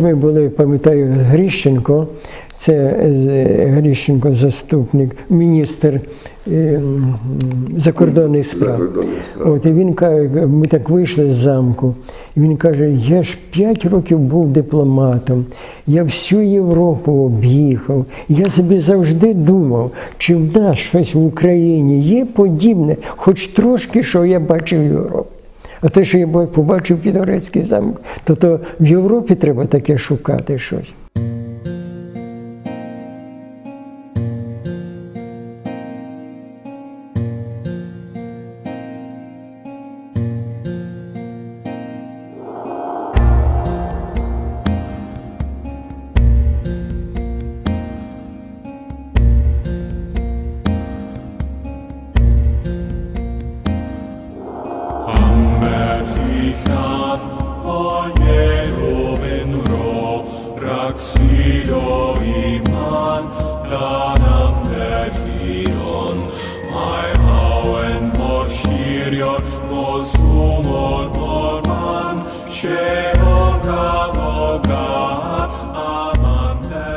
Ми були, пам'ятаю, Гріщенко, це Гріщенко, заступник, міністр е, закордонних справ. От, і він каже, ми так вийшли з замку, і він каже: я ж п'ять років був дипломатом, я всю Європу об'їхав. Я собі завжди думав, чи в нас щось в Україні є подібне, хоч трошки, що я бачив в Європі. А те, що я побачив Підгорецький замок, то, то в Європі треба таке шукати щось.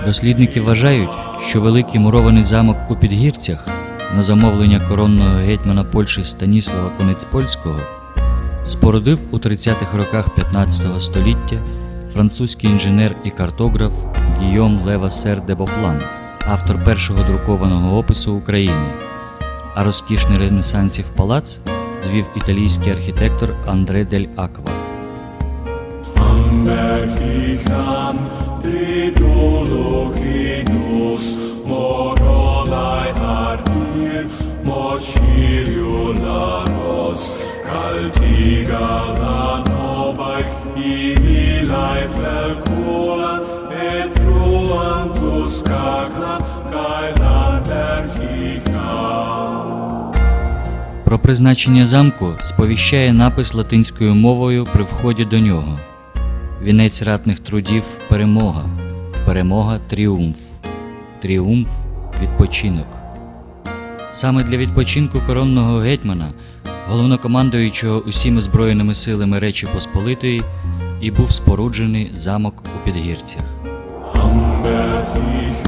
Дослідники вважають, що великий мурований замок у Підгірцях на замовлення коронного гетьмана Польщі Станіслава Конецпольського спорудив у 30-х роках 15 століття французький інженер і картограф Гійом Левасер де Боплан, автор першого друкованого опису України. А розкішний ренесансів палац звів італійський архітектор Андре дель Аква. Призначення замку сповіщає напис латинською мовою при вході до нього. Вінець ратних трудів перемога, перемога тріумф, тріумф відпочинок. Саме для відпочинку коронного гетьмана, головнокомандуючого усіми збройними силами Речі Посполитої, і був споруджений замок у Підгірцях. Amberichan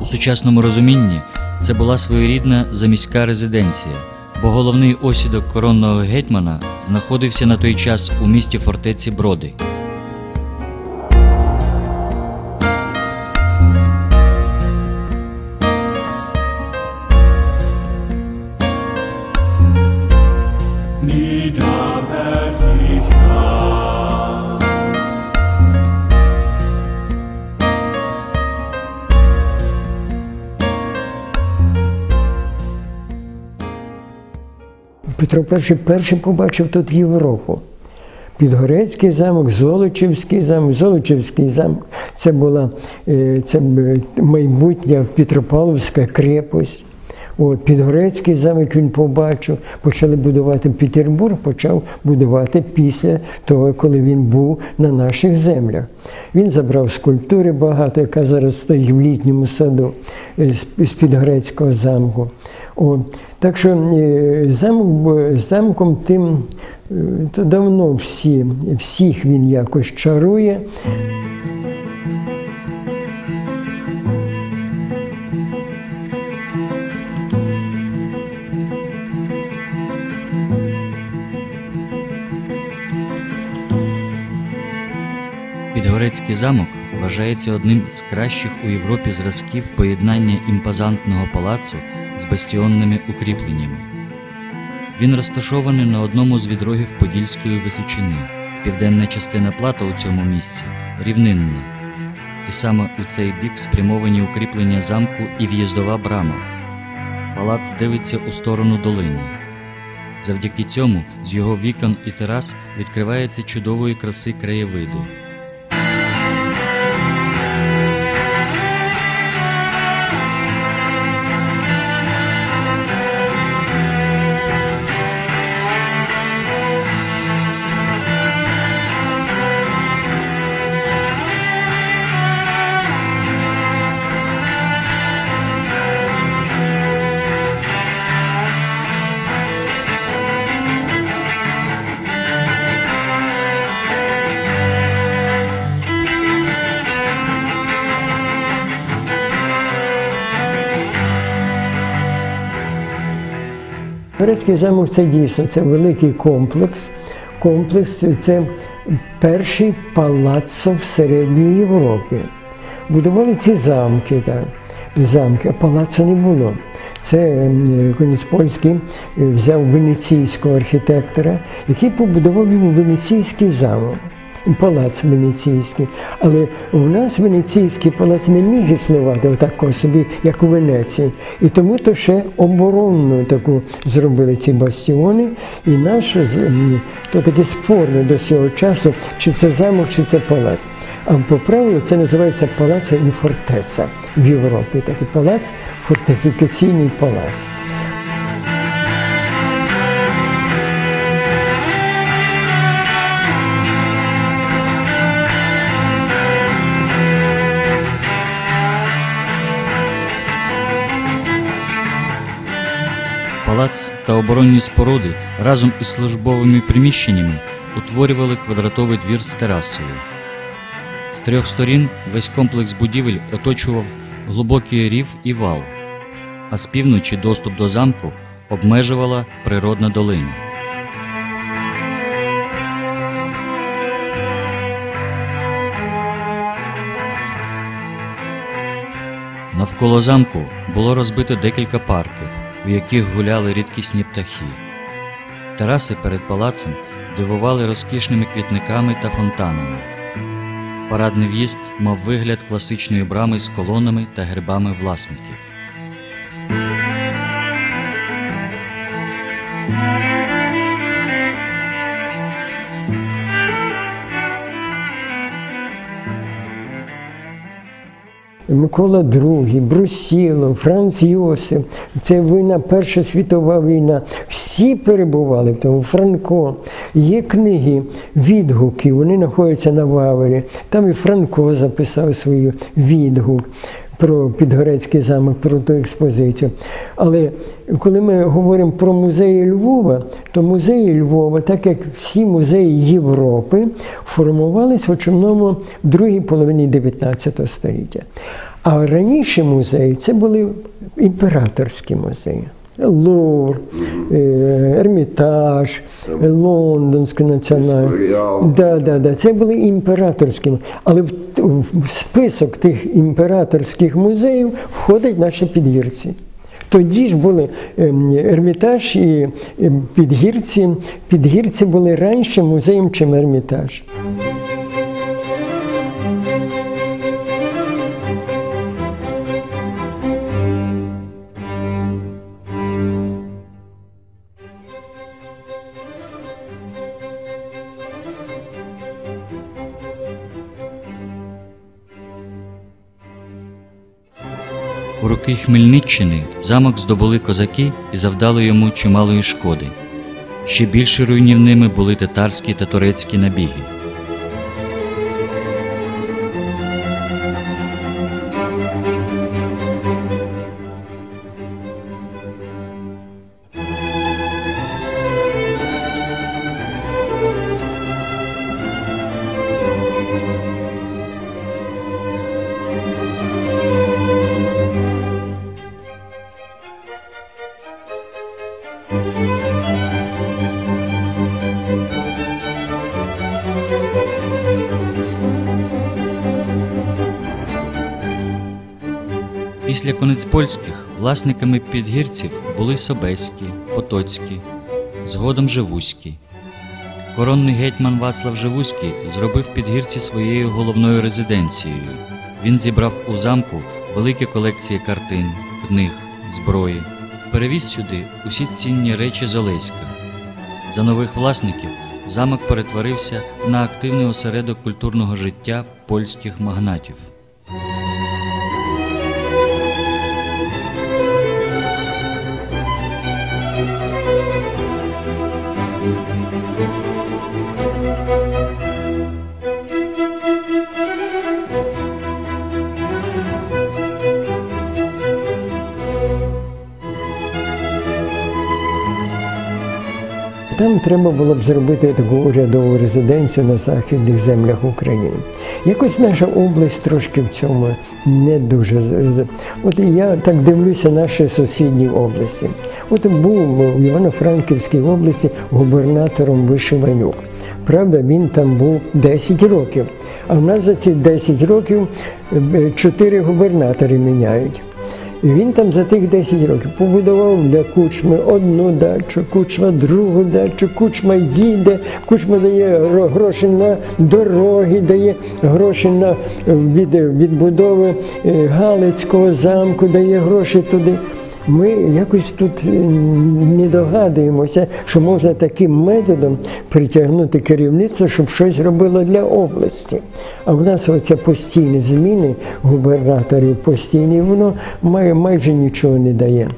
У сучасному розумінні це була своєрідна заміська резиденція, бо головний осідок коронного гетьмана знаходився на той час у місті фортеці Броди. Петро І перший побачив тут Європу. Підгорецький замок, Золочівський замок. Золочівський замок це була е, це майбутня Петропавловська крепость. От, Підгорецький замок він побачив, почали будувати Петербург, почав будувати після того, коли він був на наших землях. Він забрав скульптури багато, яка зараз стоїть в літньому саду е, з Підгорецького замку. От. Так що е, замок, замком тим е, то давно всі, всіх він якось чарує. Підгорецький замок вважається одним з кращих у Європі зразків поєднання імпозантного палацу з бастіонними укріпленнями. Він розташований на одному з відрогів Подільської височини. Південна частина плата у цьому місці рівнинна, і саме у цей бік спрямовані укріплення замку і в'їздова брама. Палац дивиться у сторону долини. Завдяки цьому з його вікон і терас відкривається чудової краси краєвиди. Підгорецький замок це дійсно це великий комплекс. Комплекс це перший палацо в Середній Європі. Будували ці замки, так, замки, а палацу не було. Це м, Конець Польський е, взяв венеційського архітектора, який побудував йому венеційський замок. Палац венеційський. Але у нас венеційський палац не міг існувати отако собі, як у Венеції. І тому то ще оборонну таку зробили ці бастіони. І наш то таке спорне до цього часу, чи це замок, чи це палац. А по правилу це називається палацо і фортеця в Європі. Такий палац, фортифікаційний палац. Палац та оборонні споруди разом із службовими приміщеннями утворювали квадратовий двір з терасою. З трьох сторін весь комплекс будівель оточував глибокий рів і вал, а з півночі доступ до замку обмежувала природна долина. Навколо замку було розбито декілька парків, у яких гуляли рідкісні птахи. Тераси перед палацем дивували розкішними квітниками та фонтанами. Парадний в'їзд мав вигляд класичної брами з колонами та гербами власників. Микола II, Брусілов, Франц Йосиф, це війна, Перша світова війна. Всі перебували в тому. Франко. Є книги, відгуки, вони знаходяться на Вавері. Там і Франко записав свій відгук про Підгорецький замок, про ту експозицію. Але коли ми говоримо про музеї Львова, то музеї Львова, так як всі музеї Європи, формувалися в основному в другій половині 19 століття. А раніше музеї це були імператорські музеї. Лувр, е, Ермітаж, Лондонський національний. Да, да, да. Це були імператорські. Але в, в список тих імператорських музеїв входять наші підгірці. Тоді ж були ем, Ермітаж і ем, підгірці. Підгірці були раніше музеєм, чим Ермітаж. Роки Хмельниччини замок здобули козаки і завдали йому чималої шкоди. Ще більше руйнівними були татарські та турецькі набіги. Після конець польських власниками підгірців були Собеські, Потоцькі, згодом Живуські. Коронний гетьман Вацлав Живуський зробив підгірці своєю головною резиденцією. Він зібрав у замку великі колекції картин, книг, зброї, перевіз сюди усі цінні речі з Олеська. За нових власників замок перетворився на активний осередок культурного життя польських магнатів. Там треба було б зробити таку урядову резиденцію на західних землях України. Якось наша область трошки в цьому не дуже От я так дивлюся, наші сусідні області. От був в Івано-Франківській області губернатором Вишиванюк. Правда, він там був 10 років. А в нас за ці 10 років е, 4 губернатори міняють. Він там за тих 10 років побудував для кучми одну дачу, кучма другу дачу, кучма їде, кучма дає гроші на дороги, дає гроші на е, від, відбудови е, Галицького замку, дає гроші туди. Ми якось тут е, не догадуємося, що можна таким методом притягнути керівництво, щоб щось робило для області. А в нас оце постійні зміни губернаторів постійні, воно має майже нічого не дає.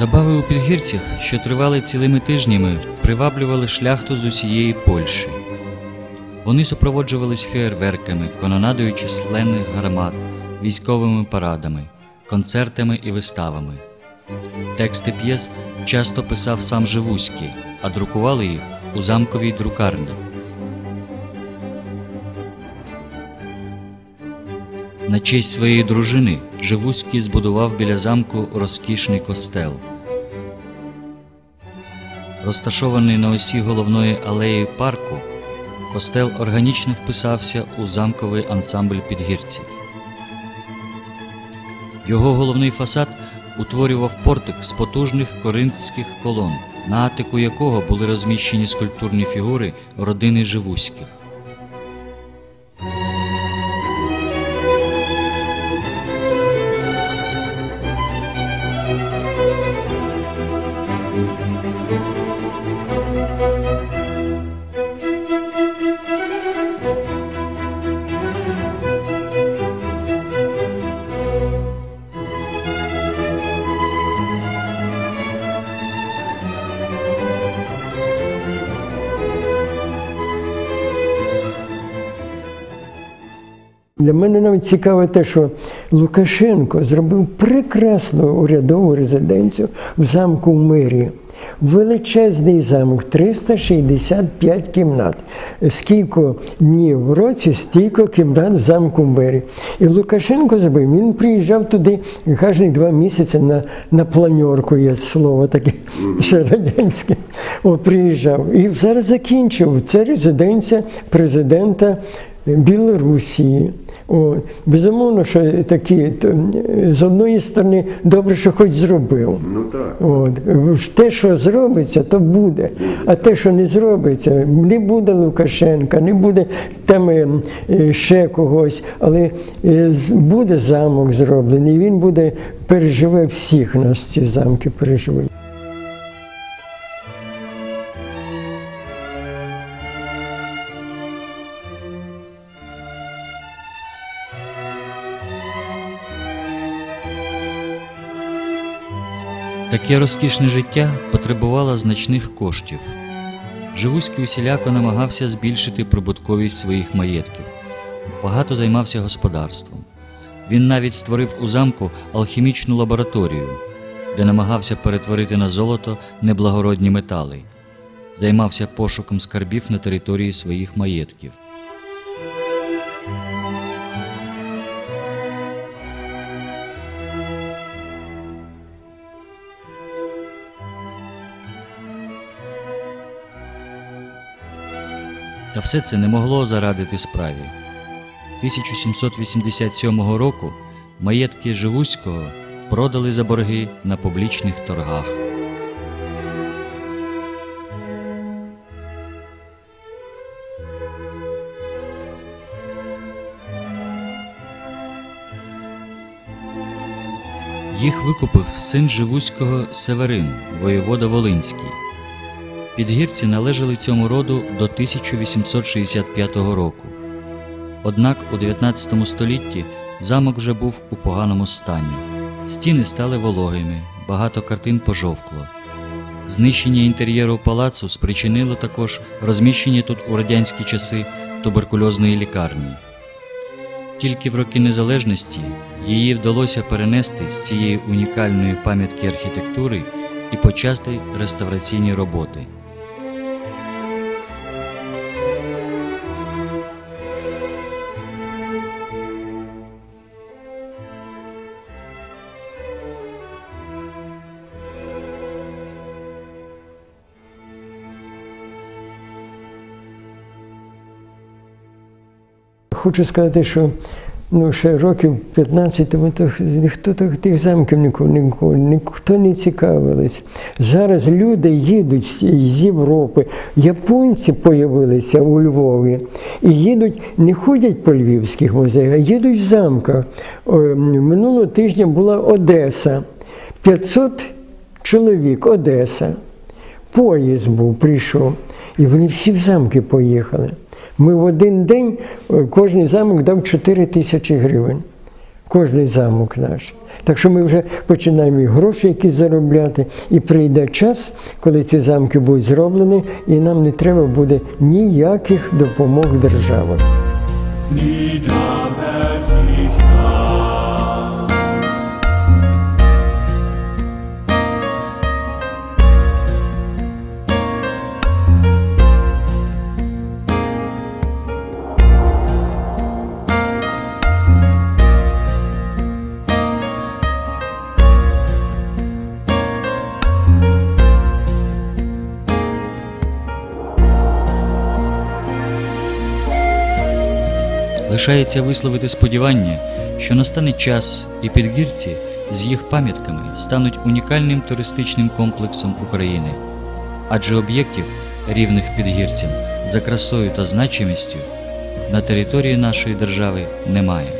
Забави у підгірцях, що тривали цілими тижнями, приваблювали шляхту з усієї Польщі. Вони супроводжувались фєєрверками, канонадою численних гармат, військовими парадами, концертами і виставами. Тексти п'єс часто писав сам Живуський, а друкували їх у замковій друкарні. На честь своєї дружини Живуський збудував біля замку розкішний костел. Розташований на осі головної алеї парку, костел органічно вписався у замковий ансамбль підгірців. Його головний фасад утворював портик з потужних коринфських колон, на атику якого були розміщені скульптурні фігури родини Живуських. Для мене навіть цікаво те, що Лукашенко зробив прекрасну урядову резиденцію в замку в Мирі. Величезний замок, 365 кімнат. Скільки днів в році, стільки кімнат в замку Мирі. І Лукашенко зробив, він приїжджав туди кожні два місяці на, на планьорку, є слово таке ще радянське. О, приїжджав. І зараз закінчив. Це резиденція президента Білорусі. О, безумовно, що такі то, з одної сторони добре, що хоч зробив. Ну так. От. Те, що зробиться, то буде. А те, що не зробиться, не буде Лукашенка, не буде там е, е, ще когось, але е, буде замок зроблений, він буде переживе всіх нас ці замки переживуть. Таке розкішне життя потребувало значних коштів. Живуський усіляко намагався збільшити прибутковість своїх маєтків. Багато займався господарством. Він навіть створив у замку алхімічну лабораторію, де намагався перетворити на золото неблагородні метали. Займався пошуком скарбів на території своїх маєтків. Та все це не могло зарадити справі. 1787 року маєтки Живуського продали за борги на публічних торгах. Їх викупив син Живуського Северин, воєвода Волинський. Підгірці належали цьому роду до 1865 року. Однак у 19 столітті замок вже був у поганому стані. Стіни стали вологими, багато картин пожовкло. Знищення інтер'єру палацу спричинило також розміщення тут у радянські часи туберкульозної лікарні. Тільки в роки незалежності її вдалося перенести з цієї унікальної пам'ятки архітектури і почати реставраційні роботи. Хочу сказати, що ну, ще років 15 тому то ніхто так тих замків ніколи, ніколи, ніхто не цікавились. Зараз люди їдуть з Європи, японці появилися у Львові і їдуть, не ходять по львівських музеях, а їдуть в замках. Минулого тижня була Одеса. 500 чоловік, Одеса. Поїзд був, прийшов, і вони всі в замки поїхали. Ми в один день кожний кожен замок дав 4 тисячі гривень. Кожний замок наш. Так що ми вже починаємо і гроші якісь заробляти, і прийде час, коли ці замки будуть зроблені, і нам не треба буде ніяких допомог держави. Лишається висловити сподівання, що настане час і підгірці з їх пам'ятками стануть унікальним туристичним комплексом України, адже об'єктів, рівних підгірцям, за красою та значимістю на території нашої держави немає.